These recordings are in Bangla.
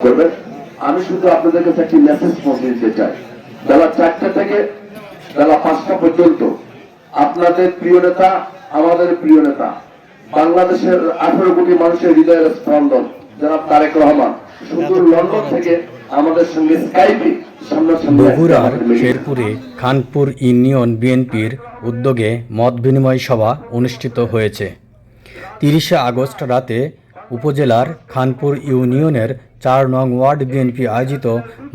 করবেন। আমি শুধু আপনাদের কাছে একটি মেসেজ পৌঁছে দিতে চাই। বেলা চারটা থেকে বেলা পাঁচটা পর্যন্ত আপনাদের প্রিয় নেতা আমাদের প্রিয় নেতা বাংলাদেশের আঠারো কোটি মানুষের হৃদয়ের স্পন্দন জনাব তারেক রহমান। সুদূর লন্ডন থেকে আমাদের সঙ্গে স্কাইপে বগুড়ার শেরপুরে খানপুর ইউনিয়ন বিএনপির উদ্যোগে মত বিনিময় সভা অনুষ্ঠিত হয়েছে। তিরিশে আগস্ট রাতে উপজেলার খানপুর ইউনিয়নের চার নং ওয়ার্ড বিএনপি আয়োজিত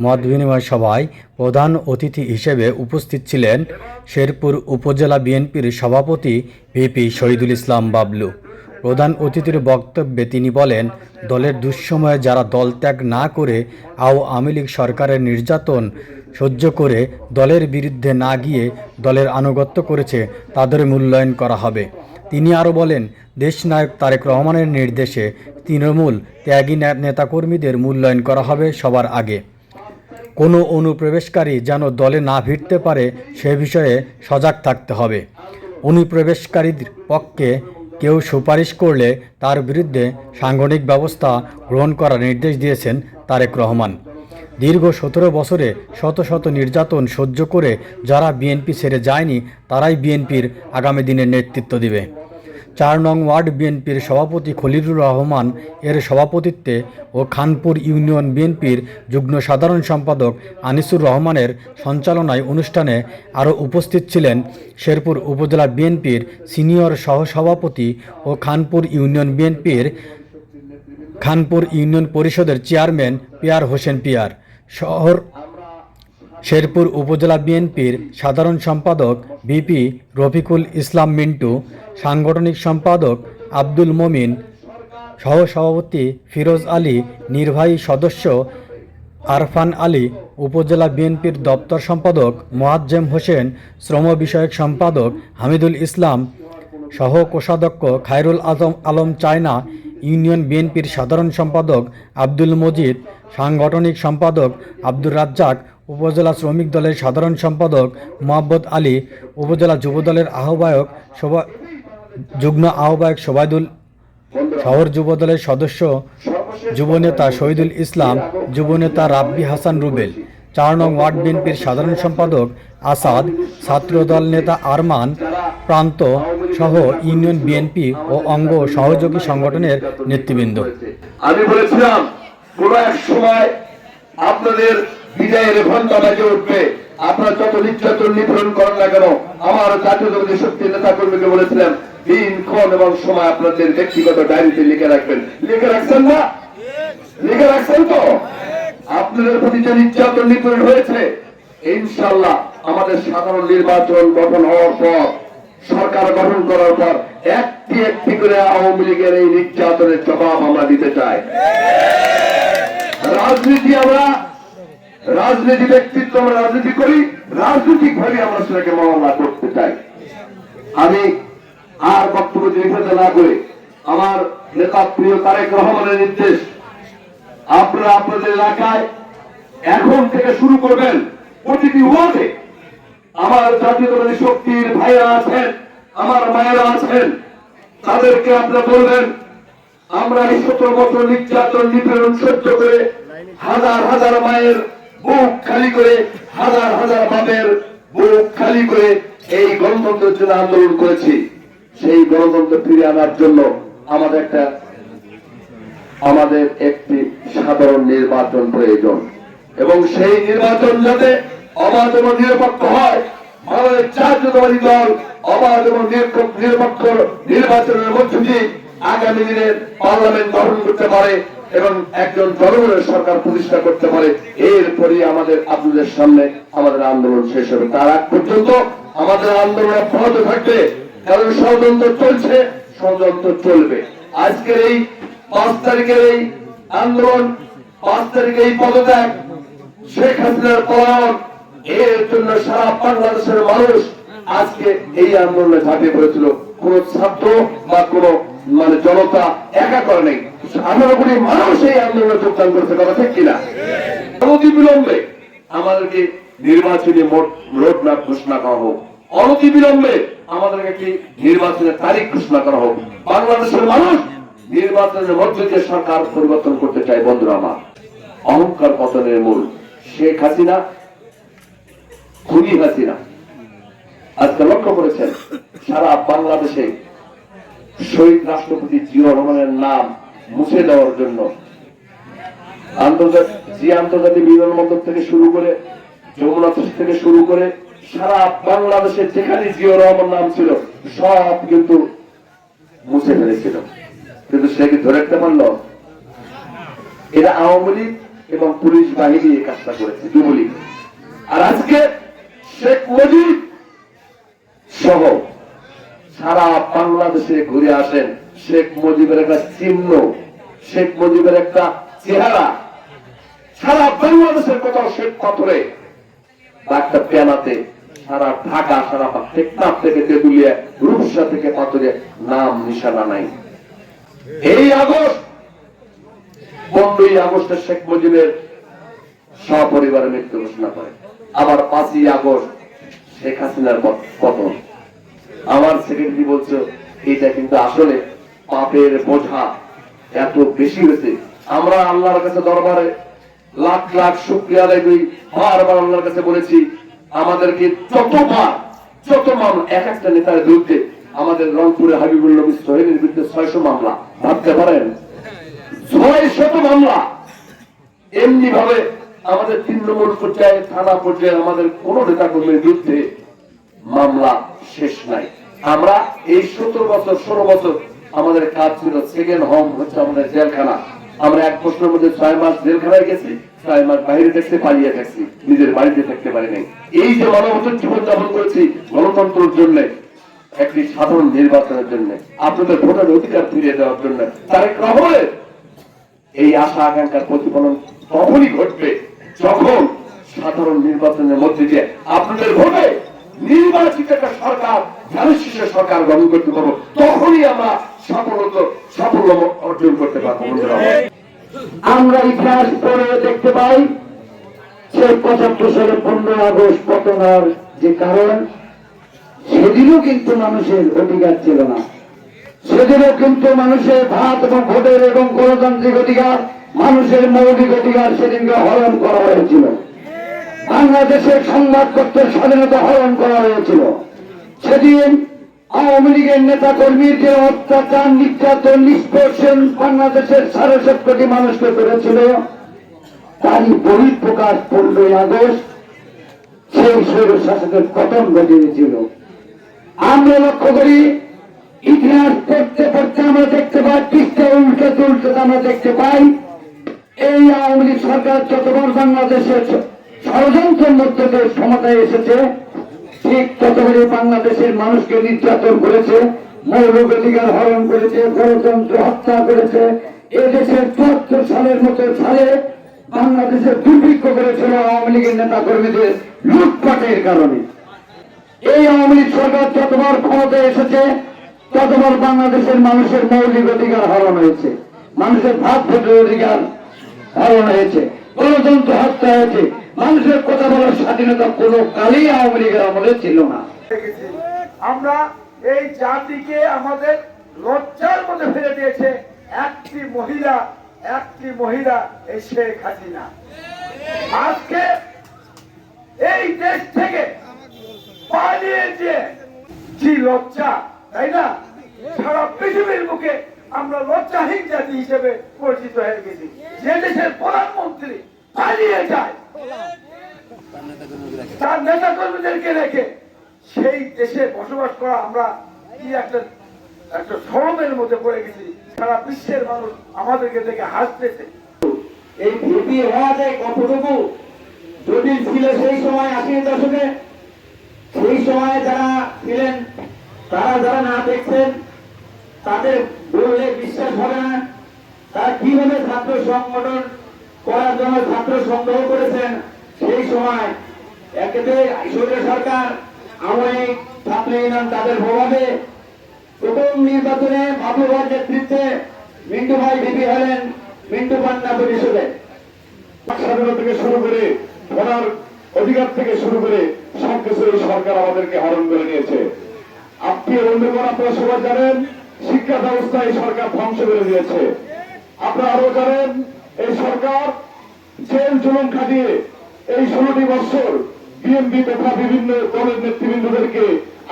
মত বিনিময় সভায় প্রধান অতিথি হিসেবে উপস্থিত ছিলেন শেরপুর উপজেলা বিএনপির সভাপতি ভিপি শহীদুল ইসলাম বাবলু। প্রধান অতিথির বক্তব্যে তিনি বলেন, দলের দুঃসময়ে যারা দল ত্যাগ না করে আওয়ামী লীগ সরকারের নির্যাতন সহ্য করে দলের বিরুদ্ধে না গিয়ে দলের আনুগত্য করেছে, তাদের মূল্যায়ন করা হবে। তিনি আরও বলেন দেশনায়ক তারেক রহমানের নির্দেশে তৃণমূল ত্যাগী নেতাকর্মীদের মূল্যায়ন করা হবে সবার আগে। কোনো অনুপ্রবেশকারী যেন দলে না ভিড়তে পারে সে বিষয়ে সজাগ থাকতে হবে। অনুপ্রবেশকারীর পক্ষে কেউ সুপারিশ করলে তার বিরুদ্ধে সাংগঠনিক ব্যবস্থা গ্রহণ করার নির্দেশ দিয়েছেন তারেক রহমান। দীর্ঘ সতেরো বছরে শত শত নির্যাতন সহ্য করে যারা বিএনপি ছেড়ে যায়নি, তারাই বিএনপির আগামী দিনের নেতৃত্ব দিবে। চার নং ওয়ার্ড বিএনপির সভাপতি খলিলুর রহমান এর সভাপতিত্বে ও খানপুর ইউনিয়ন বিএনপির যুগ্ম সাধারণ সম্পাদক আনিসুর রহমানের সঞ্চালনায় অনুষ্ঠানে আরও উপস্থিত ছিলেন শেরপুর উপজেলা বিএনপির সিনিয়র সহসভাপতি ও খানপুর ইউনিয়ন বিএনপির খানপুর ইউনিয়ন পরিষদের চেয়ারম্যান পিয়ার হোসেন পিয়ার। শহর, শেরপুর উপজেলা বিএনপির সাধারণ সম্পাদক বিপি রফিকুল ইসলাম মিন্টু, সাংগঠনিক সম্পাদক আব্দুল মমিন, সহসভাপতি ফিরোজ আলী, নির্বাহী সদস্য আরফান আলী, উপজেলা বিএনপির দপ্তর সম্পাদক মোয়াজ্জেম হোসেন, শ্রম বিষয়ক সম্পাদক হামিদুল ইসলাম সহ কোষাধ্যক্ষ খায়রুল আজম আলম চায়না ইউনিয়ন বিএনপির সাধারণ সম্পাদক আব্দুল মজিদ, সাংগঠনিক সম্পাদক আব্দুর রাজ্জাক, উপজেলা শ্রমিক দলের সাধারণ সম্পাদক মোহাম্মদ আলী, উপজেলা যুবদলের আহ্বায়ক শোভা, যুগ্ম আহ্বায়ক শোভাদুল শহর যুবদলের সদস্য যুবনেতা শহীদুল ইসলাম যুবনেতা রাব্বি হাসান রুবেল। চার নং ওয়ার্ড বিএনপির সাধারণ সম্পাদক আসাদ, ছাত্রদল নেতা আরমান প্রান্ত সহ ইউনিয়ন, বিএনপি ও অঙ্গ সহযোগী সংগঠনের নেতৃবৃন্দ। আমি বলেছিলাম, কোন এক সময় আপনাদের বিজয়ের ঘণ্টা বাজে উঠবে, আপনারা যত নির্যাতন নিপীড়ন করেন না কেন, আমার জাতীয় দলের শক্তি নেতা কর্মীকে বলেছিলাম, দিন, ক্ষণ এবং সময় আপনাদের ব্যক্তিগত ডায়েরিতে লিখে রাখবেন। লিখে রাখছেন না? লিখে রাখছেন তো? আপনাদের প্রতি যে নির্যাতন নিপীড়ন হয়েছে ইনশাল্লাহ আমাদের সাধারণ নির্বাচন গঠন হওয়ার পর সরকার গঠন করার পর একটি একটি করে আওয়ামী লীগের এই নির্যাতনের জবাব আমরা দিতে চাই। রাজনীতি আমরা রাজনীতি ব্যক্তিত্ব আমরা রাজনীতি করি, রাজনৈতিক ভাবে আমরা সেটাকে মামলা করতে চাই। আমি আর বক্তব্য দীর্ঘতা না করে, আমার নেতা প্রিয় তারেক রহমানের নির্দেশ, আপনারা আপনাদের এলাকায় এখন থেকে শুরু করবেন প্রতিটি ওয়ার্ডে আমার জাতীয়তাবাদী শক্তির ভাইরা আছেন, আমার মায়েরা আছেন, তাদেরকে আপনারা বলবেন, আমরা এই সতেরো বছর নির্যাতন, নিপীড়ন সহ্য করে হাজার হাজার মায়ের বুক খালি করে, হাজার হাজার বাপের বুক খালি করে এই গণতন্ত্রের জন্য আন্দোলন করেছি। সেই গণতন্ত্র ফিরে আনার জন্য আমাদের একটা, আমাদের একটি সাধারণ নির্বাচন প্রয়োজন। এবং সেই নির্বাচন যাতে অবাধ এবং নিরপেক্ষ হয়। বাংলাদেশ জাতীয়তাবাদী দল অবাধ এবং নিরপেক্ষ- নির্বাচনের মধ্য দিয়ে আগামী দিনের পার্লামেন্ট গঠন করতে পারে এবং একজন জনগণের সরকার প্রতিষ্ঠা করতে পারে। এরপরই আমাদের আপনাদের সামনে আমাদের আন্দোলন শেষ হবে। তার আগ পর্যন্ত আমাদের আন্দোলন অব্যাহত থাকবে। কারণ ষড়যন্ত্র চলছে, ষড়যন্ত্র চলবে। আজকের এই পাঁচ তারিখের এই আন্দোলন, পাঁচ তারিখে এই পদত্যাগ, শেখ হাসিনার পলায়ন এর জন্য সারা বাংলাদেশের মানুষ আজকে এই আন্দোলনে ঝাঁপিয়ে পড়েছিল। কোন ছাত্র বা কোন মানে জনতা একা করে নেই। মানুষ এই আন্দোলনে যোগদান করেছে, কথা ঠিক কিনা? বিলম্বে আমাদেরকে নির্বাচনী রোড ম্যাপ ঘোষণা করা হোক। অনতি বিলম্বে আমাদেরকে একটি নির্বাচনের তারিখ ঘোষণা করা হোক? বাংলাদেশের মানুষ নির্বাচনের মধ্য দিয়ে সরকার পরিবর্তন করতে চায়, বন্ধুরা আমার। অহংকার পতনের মূল। শেখ হাসিনা খুনি হাসিনা। আজকে লক্ষ্য করেছেন, সারা বাংলাদেশে শহীদ রাষ্ট্রপতি জিয়া রহমানের নাম মুছে দেওয়ার জন্য। আন্তর্জাতিক জি আন্তর্জাতিক বিমানবন্দর থেকে শুরু করে, যমুনা থেকে শুরু করে, সারা বাংলাদেশে যেখানে জিয়া রহমান নাম ছিল, সব কিন্তু মুছে ফেলেছিল। কিন্তু সে কি ধরে রাখতে পারল? এরা আওয়ামী লীগ এবং পুলিশ বাহিনী এই কাজটা করেছে, যুবলীগ। আর আজকে শেখ মুজিব সহ সারা বাংলাদেশে ঘুরে আসেন শেখ মুজিবের একটা চিহ্ন, শেখ মুজিবের একটা চেহারা। সারা বাংলাদেশের কোথাও শেখ পাথরে। একটা পেনাতে সারা ঢাকা, সারা টেকনাফ থেকে তেতুলিয়া, রূপসা থেকে পাথরে নাম, নিশানা নাই। এই আগস্ট পনেরোই আগস্টে শেখ মুজিবের সপরিবারে মৃত্যু ঘোষণা করে। আবার পাঁচই আগস্ট শেখ হাসিনার পতন আমার সেক্রেটারি বলছে, এটা কিন্তু আসলে পাপের বোঝা। এত বেশি হয়েছে। আমরা আল্লাহর কাছে দরবারে লাখ লাখ শুক্রিয়া করি। বারবার আল্লাহর কাছে বলেছি, আমাদেরকে যতবার যত মামলা এক একটা নেতার বিরুদ্ধে আমাদের রংপুরে হাবিবুল নবী সোহেলের বিরুদ্ধে ছয়শো মামলা ভাবতে পারেন? ছয় শত মামলা। এমনি ভাবে আমাদের তৃণমূল পর্যায়ে, থানা পর্যায়ে আমাদের কোন নেতা কর্মীর বিরুদ্ধে মামলা শেষ নাই। আমরা এই সতেরো বছর, ষোলো বছর আমাদের কাজ ছিল সেকেন্ড হোম হচ্ছে আমাদের জেলখানা। আমরা এক বছরের মধ্যে ছয় মাস জেলখানায় গেছি, ছয় মাস বাইরে থাকতে পালিয়ে থাকছি নিজের বাড়িতে থাকতে পারি নাই। এই যে মানবতার জীবন যাপন করেছি গণতন্ত্রের জন্য, একটি সাধারণ নির্বাচনের জন্য, আপনাদের ভোটের অধিকার ফিরিয়ে দেওয়ার জন্য, তারেক রহমানের এই আশা আকাঙ্ক্ষার প্রতিফলন তখনই ঘটবে যখন সাধারণ নির্বাচনের মধ্যে দিয়ে আপনাদের ভোটে নির্বাচিত একটা সরকার ধানুশীষের সরকার গঠন করতে পারব, তখনই আমরা সফলতা সাফল্য অর্জন করতে পারব আমরা ইতিহাস পড়ে দেখতে পাই সেই পঁচাত্তর সালে পনেরো আগস্ট পতনার যে কারণ, সেদিনও কিন্তু মানুষের অধিকার ছিল না। সেদিনও কিন্তু মানুষের ভাত এবং ভোটের এবং গণতান্ত্রিক অধিকার মানুষের মৌলিক অধিকার সেদিনকে হরণ করা হয়েছিল। বাংলাদেশের সংবাদপত্রের স্বাধীনতা হরণ করা হয়েছিল। সেদিন আওয়ামী লীগের নেতা কর্মীর যে অত্যাচার, নির্যাতন, নিষ্পর্ষণ বাংলাদেশের সাড়ে সাত কোটি মানুষকে করেছিল, তারই বহিঃপ্রকাশ পনেরোই আগস্ট, সেই স্বৈর শাসকের পতন ঘটিয়েছিল। আমরা লক্ষ্য করি, ইতিহাস পড়তে পড়তে আমরা দেখতে পাই, পৃষ্ঠে উল্টে তুলতে আমরা দেখতে পাই এই আওয়ামী লীগ সরকার যতবার বাংলাদেশের ষড়যন্ত্রের মধ্যে ক্ষমতায় এসেছে, ঠিক ততবারই বাংলাদেশের মানুষকে নির্যাতন করেছে মৌলিক অধিকার হরণ করেছে, গণতন্ত্র হত্যা করেছে, এদেশের চুয়াত্তর সালের মতো সালে বাংলাদেশের দুর্ভিক্ষ করেছিল আওয়ামী লীগের নেতা কর্মীদের লুটপাটের কারণে। এই আওয়ামী লীগ সরকার যতবার ক্ষমতায় এসেছে, ততবার বাংলাদেশের মানুষের মৌলিক অধিকার হরণ হয়েছে। মানুষের ভাত ভোটের অধিকার হরণ হয়েছে, গণতন্ত্র হত্যা হয়েছে, মানুষের কথা বলার স্বাধীনতা কোনো কালেই আওয়ামী লীগের আমলে ছিল না। আমরা এই জাতিকে আমাদের লজ্জার মধ্যে ফেলে দিয়েছে, একটি মহিলা একটি মহিলা এই শেখ হাসিনা। আজকে এই দেশ থেকে পালিয়ে যে লজ্জা, তাই না? সারা পৃথিবীর মুখে আমরা লজ্জাহীন জাতি হিসেবে পরিচিত হয়ে গেছি। যে দেশের প্রধানমন্ত্রী পালিয়ে যায়, তার নেতা কর্মীদেরকে রেখে সেই দেশে বসবাস করা আমরা কি একটা একটা শরমের মধ্যে পড়ে গেছি। সারা বিশ্বের মানুষ আমাদেরকে দেখে হাসতেছে। এই ভীতি হওয়া যায় কতটুকু জটিল ছিল সেই সময় আশির দশকে, সেই সময় যারা ছিলেন, তারা যারা না দেখছেন তাদের বললে বিশ্বাস হবে না। তারা কীভাবে ছাত্র সংগঠন করার জন্য ছাত্র সংগ্রহ করেছেন, সেই সময় সরকার আওয়ামী তাদের প্রভাবে প্রথম নির্বাচনে বাবুবার নেতৃত্বে মিন্টু ভাই বিপি হলেন মিন্টু পান্না পরিষদে। স্বাধীনতা থেকে শুরু করে ভোটার অধিকার থেকে শুরু করে সরকার আমাদেরকে হরণ করে নিয়েছে। আপনি বন্ধুগণ, আপনারা সবাই জানেন শিক্ষা ব্যবস্থা এই সরকার ধ্বংস করে দিয়েছে। আপনারা আরও জানেন, এই সরকার জেল জুলুম খাটিয়ে এই ষোলোটি বছর বিএনপি তথা বিভিন্ন দলের নেতৃবৃন্দদেরকে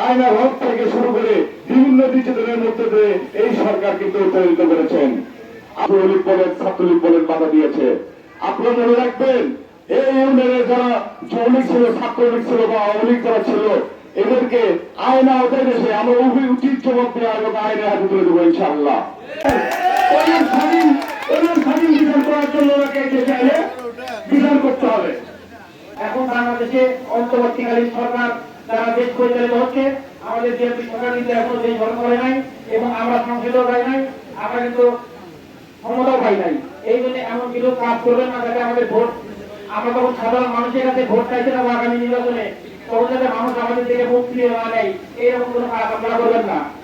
আয়না হক থেকে শুরু করে বিভিন্ন নির্যাতনের মধ্যে দিয়ে এই সরকার কিন্তু উত্তরিত করেছেন। আওয়ামী বলেন, ছাত্রলীগ বলেন, বাধা দিয়েছে। আপনারা মনে রাখবেন, এই ইউনিয়নে যারা যৌলিক ছিল, ছাত্রলীগ ছিল বা আওয়ামী লীগ যারা ছিল এদেরকে আয়না আওতায় এসে আমরা উভয় উচিত জবাব দেওয়া এবং আইনের হাতে তুলে দেবো ইনশাআল্লাহ। ওদের স্বাধীন ওদের স্বাধীন বিচার করার জন্য চাইলে বিচার করতে হবে। এখন বাংলাদেশে অন্তর্বর্তীকালীন সরকার দেশ পরিচালিত হচ্ছে, আমাদের সরকার দেশ করে নাই এবং আমরা সংসদেও পাই নাই, আমরা কিন্তু ক্ষমতাও পাই নাই। এই জন্য এমন কিছু কাজ করবেন না যাতে আমাদের ভোট আমরা তখন সাধারণ মানুষের কাছে ভোট চাইতে না আগামী নির্বাচনে। যাতে মানুষ আমাদের থেকে মুক্তি নেওয়া নেই। এরকম কোনো খারাপ আপনারা বলবেন না।